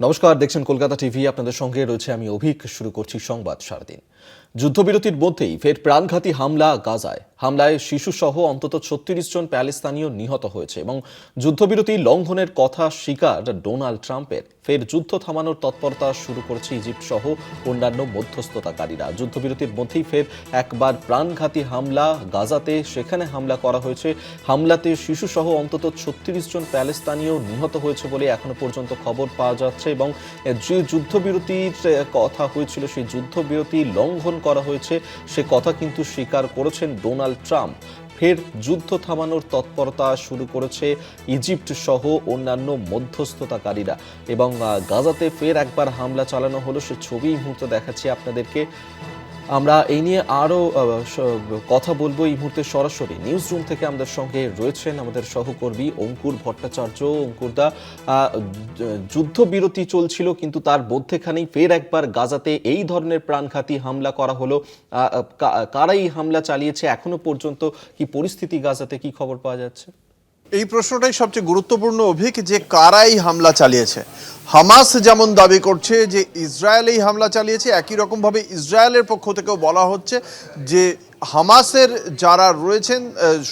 নমস্কার, দেখছেন কলকাতা টিভি, আপনাদের সঙ্গে রয়েছে আমি অভিক, শুরু করছি সংবাদ সারাদিন। যুদ্ধবিরতির মধ্যেই ফের প্রাণঘাতী হামলা গাজায়। হামলায় শিশুসহ অন্তত ছত্রিশ জন প্যালেস্তানীয় নিহত হয়েছে এবং যুদ্ধবিরতি লঙ্ঘনের কথা স্বীকার ডোনাল্ড ট্রাম্পের। ফের যুদ্ধ থামানোর তৎপরতা শুরু করেছে ইজিপ্ট সহ অন্যান্য মধ্যস্থতাকারীরা। যুদ্ধবিরতির মধ্যেই ফের একবার প্রাণঘাতী হামলা গাজাতে সেখানে হামলা করা হয়েছে। হামলাতে শিশুসহ অন্তত ছত্রিশ জন প্যালেস্তানীয় নিহত হয়েছে বলে এখনও পর্যন্ত খবর পাওয়া যাচ্ছে এবং যে যুদ্ধবিরতির কথা হয়েছিল, সেই যুদ্ধবিরতি লঙ্ঘন করা হয়েছে, সে কথা কিন্তু স্বীকার করেছেন ডোনাল্ড ট্রাম্প। ফের যুদ্ধ থামানোর তৎপরতা শুরু করেছে ইজিপ্ট সহ অন্যান্য মধ্যস্থতাকারীরা। এবং গাজাতে ফের একবার হামলা চালানো হলো সে ছবি মুহূর্তে দেখাচ্ছি আপনাদেরকে। আমরা এই নিয়ে আরও কথা বলব এই মুহূর্তে সরাসরি। নিউজ রুম থেকে আমাদের সঙ্গে রয়েছেন আমাদের সহকর্মী অঙ্কুর ভট্টাচার্য। অঙ্কুরদা যুদ্ধবিরতি চলছিল কিন্তু তার মধ্যেখানেই ফের একবার গাজাতে এই ধরনের প্রাণঘাতী হামলা করা হলো। আহ, কা- কারা এই হামলা চালিয়েছে এখনও পর্যন্ত কি পরিস্থিতি গাজাতে কি খবর পাওয়া যাচ্ছে? এই প্রশ্নটাই সবচেয়ে গুরুত্বপূর্ণ অভিক, যে কারাই হামলা চালিয়েছে। হামাস যেমন দাবি করছে যে ইসরায়েল এই হামলা চালিয়েছে, একই রকমভাবে ইসরায়েলের পক্ষ থেকেও বলা হচ্ছে যে হামাসের যারা রয়েছেন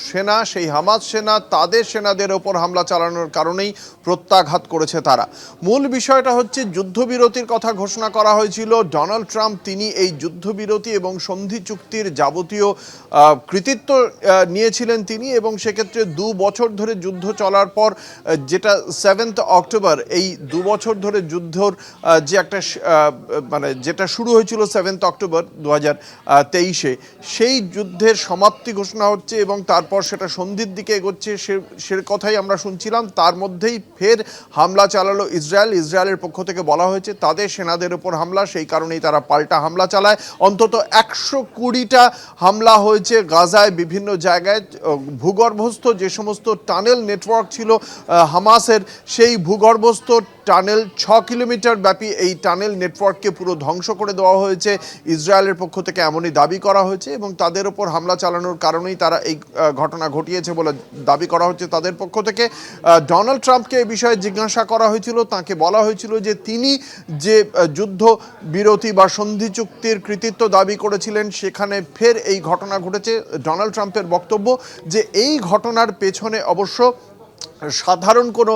সেনা, সেই হামাস সেনা, তাদের সেনাদের ওপর হামলা চালানোর কারণেই প্রত্যাঘাত করেছে তারা। মূল বিষয়টা হচ্ছে যুদ্ধবিরতির কথা ঘোষণা করা হয়েছিল। ডোনাল্ড ট্রাম্প তিনি এই যুদ্ধবিরতি এবং সন্ধি চুক্তির যাবতীয় কৃতিত্ব নিয়েছিলেন তিনি এবং সেক্ষেত্রে দু বছর ধরে যুদ্ধ চলার পর যেটা সেভেন্থ অক্টোবর, এই দু বছর ধরে যুদ্ধর যে একটা মানে যেটা শুরু হয়েছিল সেভেন্থ অক্টোবর দু হাজার তেইশে, সেই যুদ্ধের সমাপ্তি ঘোষণা হচ্ছে এবং তারপর সেটা সন্ধির দিকে এগোচ্ছে, সে সে কথাই আমরা শুনছিলাম। তার মধ্যেই ফের হামলা চালালো ইসরায়েল। ইসরায়েলের পক্ষ থেকে বলা হয়েছে, তাদের সেনাদের উপর হামলা, সেই কারণেই তারা পাল্টা হামলা চালায়। অন্তত একশো কুড়িটা হামলা হয়েছে গাজায় বিভিন্ন জায়গায়। ভূগর্ভস্থ যে সমস্ত টানেল নেটওয়ার্ক ছিল হামাসের, সেই ভূগর্ভস্থ টানেল, ছ কিলোমিটার ব্যাপী এই টানেল নেটওয়ার্ককে পুরো ধ্বংস করে দেওয়া হয়েছে। ইসরায়েলের পক্ষ থেকে এমনই দাবি করা হয়েছে এবং তাদের ওপর হামলা চালানোর কারণেই তারা এই ঘটনা ঘটিয়েছে বলে দাবি করা হচ্ছে তাদের পক্ষ থেকে। ডোনাল্ড ট্রাম্পকে এই বিষয়ে জিজ্ঞাসা করা হয়েছিল, তাকে বলা হয়েছিল যে তিনি যে যুদ্ধ বিরতি বা সন্ধি চুক্তির কৃতিত্ব দাবি করেছিলেন, সেখানে ফের এই ঘটনা ঘটেছে। ডোনাল্ড ট্রাম্পের বক্তব্য যে এই ঘটনার পেছনে অবশ্য সাধারণ কোনো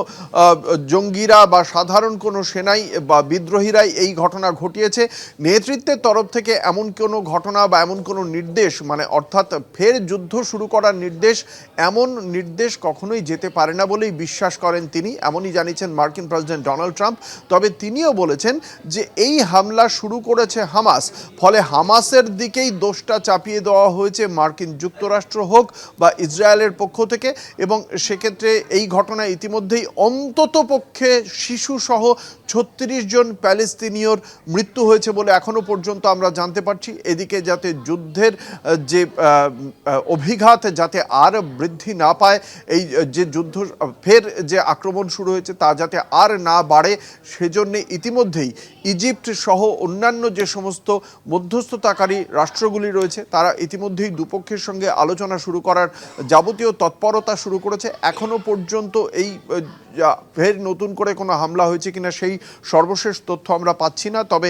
জঙ্গিরা বা সাধারণ কোনো সেনাই বা বিদ্রোহীরাই এই ঘটনা ঘটিয়েছে। নেতৃত্বের তরফ থেকে এমন কোনো ঘটনা বা এমন কোনো নির্দেশ মানে অর্থাৎ ফের যুদ্ধ শুরু করার নির্দেশ, এমন নির্দেশ কখনোই যেতে পারে না বলেই বিশ্বাস করেন তিনি। এমনই জানিয়েছেন মার্কিন প্রেসিডেন্ট ডোনাল্ড ট্রাম্প। তবে তিনিও বলেছেন যে এই হামলা শুরু করেছে হামাস। ফলে হামাসের দিকেই দোষটা চাপিয়ে দেওয়া হয়েছে মার্কিন যুক্তরাষ্ট্র হোক বা ইসরায়েলের পক্ষ থেকে। এবং সেক্ষেত্রে এই ঘটনায় ইতিমধ্যেই অন্তত পক্ষে শিশু সহ ছত্রিশ জন প্যালেস্তিনীয়র মৃত্যু হয়েছে বলে এখনও পর্যন্ত আমরা জানতে পারছি। এদিকে যাতে যুদ্ধের যে অভিঘাত যাতে আর বৃদ্ধি না পায়, এই যে যুদ্ধ, ফের যে আক্রমণ শুরু হয়েছে তা যাতে আর না বাড়ে, সেজন্যে ইতিমধ্যেই ইজিপ্ট সহ অন্যান্য যে সমস্ত মধ্যস্থতাকারী রাষ্ট্রগুলি রয়েছে, তারা ইতিমধ্যেই দুপক্ষের সঙ্গে আলোচনা শুরু করার যাবতীয় তৎপরতা শুরু করেছে। এখনও পর্যন্ত এই ফের নতুন করে কোনো হামলা হয়েছে কিনা সেই সর্বশেষ তথ্য আমরা পাচ্ছি না। তবে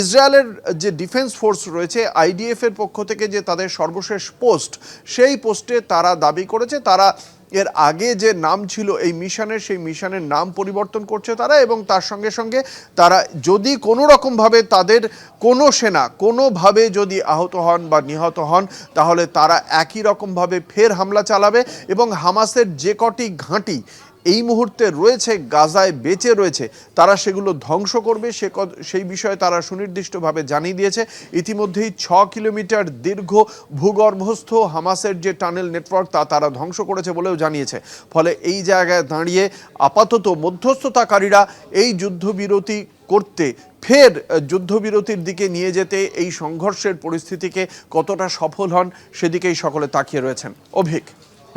ইসরায়েলের যে ডিফেন্স ফোর্স রয়েছে আইডিএফ এর পক্ষ থেকে যে তাদের সর্বশেষ পোস্ট, সেই পোস্টে তারা দাবি করেছে। তারা এর আগে যে নাম ছিল এই মিশনের, সেই মিশনের নাম পরিবর্তন করছে তারা এবং তার সঙ্গে সঙ্গে তারা যদি কোনো রকমভাবে তাদের কোনো সেনা কোনোভাবে যদি আহত হন বা নিহত হন, তাহলে তারা একই রকমভাবে ফের হামলা চালাবে এবং হামাসের যে কটি ঘাঁটি এই মুহূর্তে রয়েছে, গাজায় বেঁচে রয়েছে, তারা সেগুলো ধ্বংস করবে, সে সেই বিষয়ে তারা সুনির্দিষ্টভাবে জানিয়ে দিয়েছে। ইতিমধ্যেই ছ কিলোমিটার দীর্ঘ ভূগর্ভস্থ হামাসের যে টানেল নেটওয়ার্ক, তা তারা ধ্বংস করেছে বলেও জানিয়েছে। ফলে এই জায়গায় দাঁড়িয়ে আপাতত মধ্যস্থতাকারীরা এই যুদ্ধবিরতি করতে, ফের যুদ্ধবিরতির দিকে নিয়ে যেতে, এই সংঘর্ষের পরিস্থিতিকে কতটা সফল হন, সেদিকেই সকলে তাকিয়ে রয়েছেন। অভিক।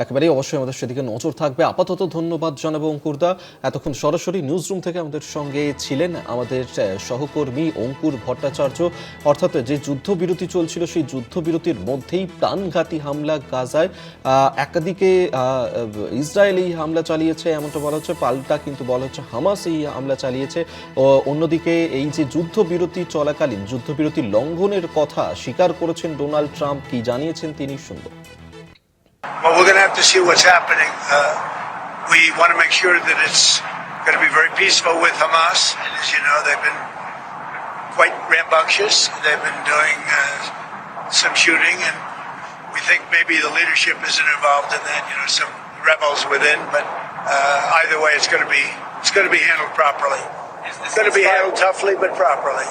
একেবারেই অবশ্যই আমাদের সেদিকে নজর থাকবে। আপাতত ধন্যবাদ জানাব অঙ্কুরদা। এতক্ষণ সরাসরি নিউজ রুম থেকে আমাদের সঙ্গে ছিলেন আমাদের সহকর্মী অঙ্কুর ভট্টাচার্য। অর্থাৎ যে যুদ্ধবিরতি চলছিল, সেই যুদ্ধবিরতির মধ্যেই প্রাণঘাতী হামলা গাজায়। একদিকে ইসরায়েল এই হামলা চালিয়েছে, এমনটা বলা হচ্ছে। পাল্টা কিন্তু বলা হচ্ছে হামাস এই হামলা চালিয়েছে। অন্যদিকে এই যে যুদ্ধবিরতি চলাকালীন, যুদ্ধবিরতি লঙ্ঘনের কথা স্বীকার করেছেন ডোনাল্ড ট্রাম্প, কি জানিয়েছেন তিনি শুনব। Well, we're going to have to see what's happening. Uh, we want to make sure that it's going to be very peaceful with Hamas. And as you know, they've been quite rambunctious. They've been doing uh, some shooting, and we think maybe the leadership isn't involved in that. You know, some rebels within. But uh, either way, it's going to be it's going to be handled properly. It's going to be handled toughly but properly.